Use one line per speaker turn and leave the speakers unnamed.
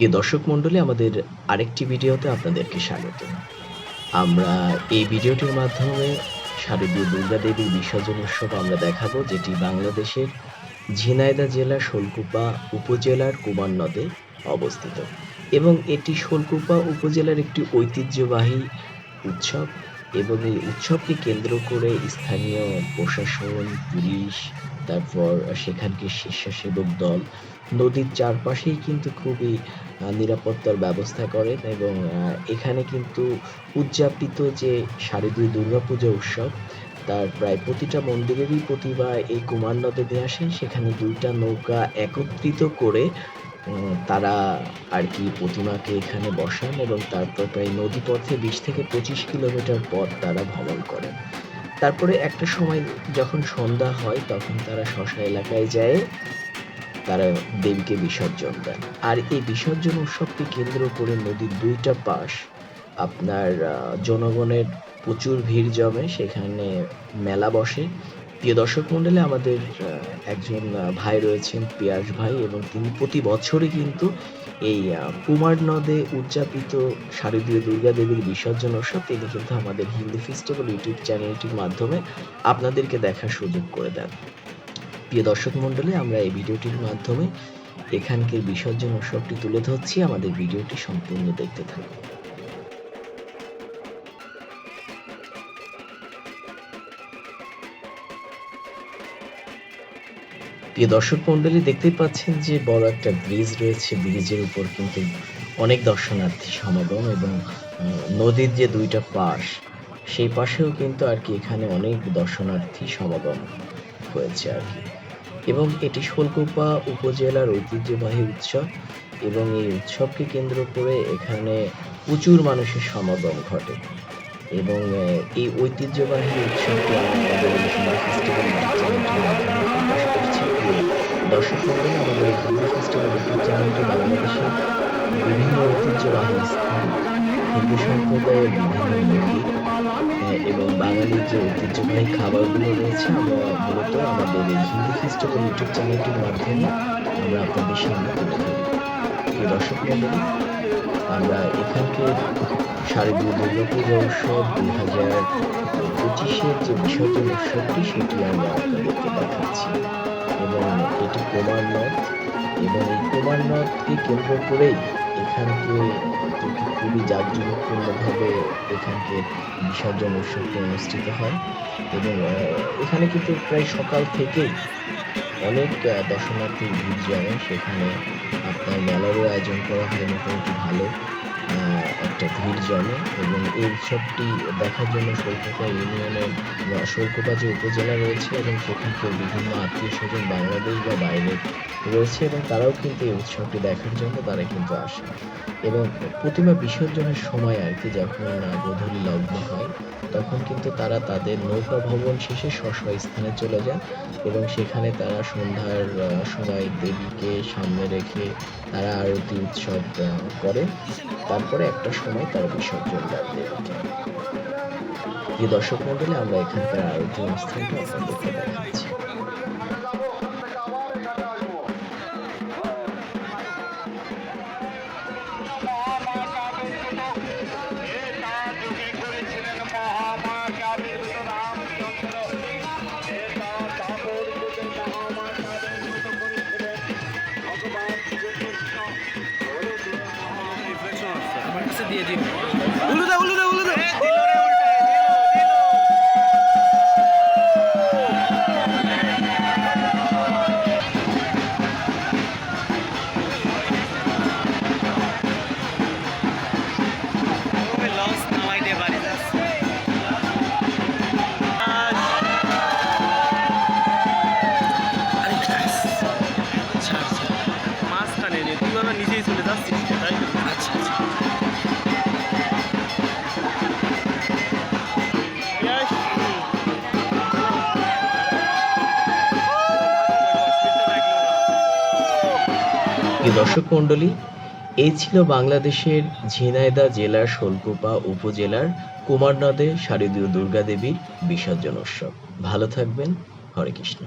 প্রিয় দর্শক মণ্ডলী, আমাদের আরেকটি ভিডিওতে আপনাদেরকে স্বাগত। আমরা এই ভিডিওটির মাধ্যমে শারদীয় দুর্গা দেবীর বিসর্জন উৎসব আমরা দেখাবো, যেটি বাংলাদেশের ঝিনাইদা জেলার শোলকুপা উপজেলার কুমার নদে অবস্থিত। এবং এটি শোলকুপা উপজেলার একটি ঐতিহ্যবাহী উৎসব এবং এই উৎসবকে কেন্দ্র করে স্থানীয় প্রশাসন, পুলিশ, তারপর সেখানকার স্বেচ্ছাসেবক দল, নদীর চারপাশেই কিন্তু খুবই নিরাপত্তার ব্যবস্থা করেন এবং এখানে কিন্তু উদযাপিত যে শারদীয় দুর্গাপূজা উৎসব, তার প্রায় প্রতিটা মন্দিরেরই প্রতিভা এই কুমার নদে দিয়ে আসেন। সেখানে দুইটা নৌকা একত্রিত করে তারা আর কি প্রতিমাকে এখানে বসান এবং তারপর প্রায় নদীপথে বিশ থেকে পঁচিশ কিলোমিটার পথ তারা ভ্রমণ করেন। তারপরে একটা সময় যখন সন্ধ্যা হয়, তখন তারা শশা এলাকায় যায়। তারা দেবীকে বিসর্জন দেন। আর এই বিসর্জন উৎসবকে কেন্দ্র করে নদীর দুইটা পাশ, আপনার জনগণের প্রচুর ভিড় জমে, সেখানে মেলা বসে। প্রিয় দর্শক মণ্ডলী, আমাদের একজন ভাই রয়েছেন, পিয়াস ভাই, এবং তিনি প্রতি বছরই কিন্তু এই কুমার নদে উদযাপিত শারদীয় দুর্গা দেবীর বিসর্জন উৎসব, তিনি কিন্তু আমাদের হিন্দি ফেস্টিভ্যাল ইউটিউব চ্যানেলটির মাধ্যমে আপনাদেরকে দেখার সুযোগ করে দেন। প্রিয় দর্শক মণ্ডলী, আমরা এই ভিডিওটির মাধ্যমে এখানকার বিসর্জন উৎসবটি তুলে ধরছি। আমাদের ভিডিওটি সম্পূর্ণ দেখতে থাকুন। প্রিয় দর্শক মণ্ডলী, দেখতেই পাচ্ছেন যে বড় একটা ব্রিজ রয়েছে। ব্রিজের উপর কিন্তু অনেক দর্শনার্থী সমাগম এবং নদীর যে দুইটা পাশ, সেই পাশেও কিন্তু আর কি এখানে অনেক দর্শনার্থী সমাগম হয়েছে আর কি। এবং এটি শোলকুপা উপজেলার ঐতিহ্যবাহী উৎসব এবং এই উৎসবকে কেন্দ্র করে এখানে প্রচুর মানুষের সমাগম ঘটে। এবং এই ঐতিহ্যবাহী উৎসবকে আমাদের দর্শক আমাদের ফেস্টিভ্যাল বাংলাদেশের বিভিন্ন ঐতিহ্যবাহী স্থান হিন্দু সম্প্রদায়ের এবং বাঙালির যে ঐতিহ্যবাহী খাবারগুলো রয়েছে, আমরা মূলত আমাদের এই হিন্দি ফেস্টিভ্যাল ইউটিউব চ্যানেলটির মাধ্যমে আমরা আপনাদের সামনে তুলে ধরি। দর্শক মণ্ডলী, আমরা এখানকার শারদীয় দুর্গাপূজা উৎসব দুই হাজার পঁচিশের যে বিসর্জন উৎসবটি, সেটি আমরা আপনাদেরকে দেখাচ্ছি। এবং এটি কুমার নদ এবং এই কুমার নদকে কেন্দ্র করেই এখানকে খুবই জাঁকজমকপূর্ণভাবে এখানকে বিসর্জন উৎসবটি অনুষ্ঠিত হয় এবং এখানে কিন্তু প্রায় সকাল থেকেই অনেক দর্শনার্থী ভিড় জমে সেখানে আপনার মেলারও আয়োজন করা হয়। মোটামুটি ভালো। একটা ভিড় জমে এবং এই উৎসবটি দেখার জন্য শৈলকুপা ইউনিয়নের শৈলকুপা যে উপজেলা রয়েছে এবং সেখানকার বিভিন্ন আত্মীয় স্বজন বাংলাদেশ বা বাইরে রয়েছে এবং তারাও কিন্তু এই উৎসবটি দেখার জন্য তারা কিন্তু আসে। এবং প্রতিমা বিসর্জনের সময় আর কি যখন গোধূলি লগ্ন হয়, তখন কিন্তু তারা তাদের নৌকা ভবন শেষে স্ব স্থানে চলে যান এবং সেখানে তারা সন্ধ্যার সময় দেবীকে সামনে রেখে তারা আরতি উৎসব করে। তারপরে একটা সময় তারা বিসর্জন দেন দেবীকে প্রিয় দর্শক মন্ডলে আমরা এখানকার আরতি অনুষ্ঠানটা আপনাদেরকে দেখাচ্ছি।
দিয়ে দিন। উলুদা উলুদা উলুদা
প্রিয় দর্শক মণ্ডলী এই ছিল বাংলাদেশের ঝিনাইদা জেলার শোলকুপা উপজেলার কুমারনদে শারদীয় দুর্গা দেবীর বিসর্জন উৎসব। ভালো থাকবেন। হরে কৃষ্ণ।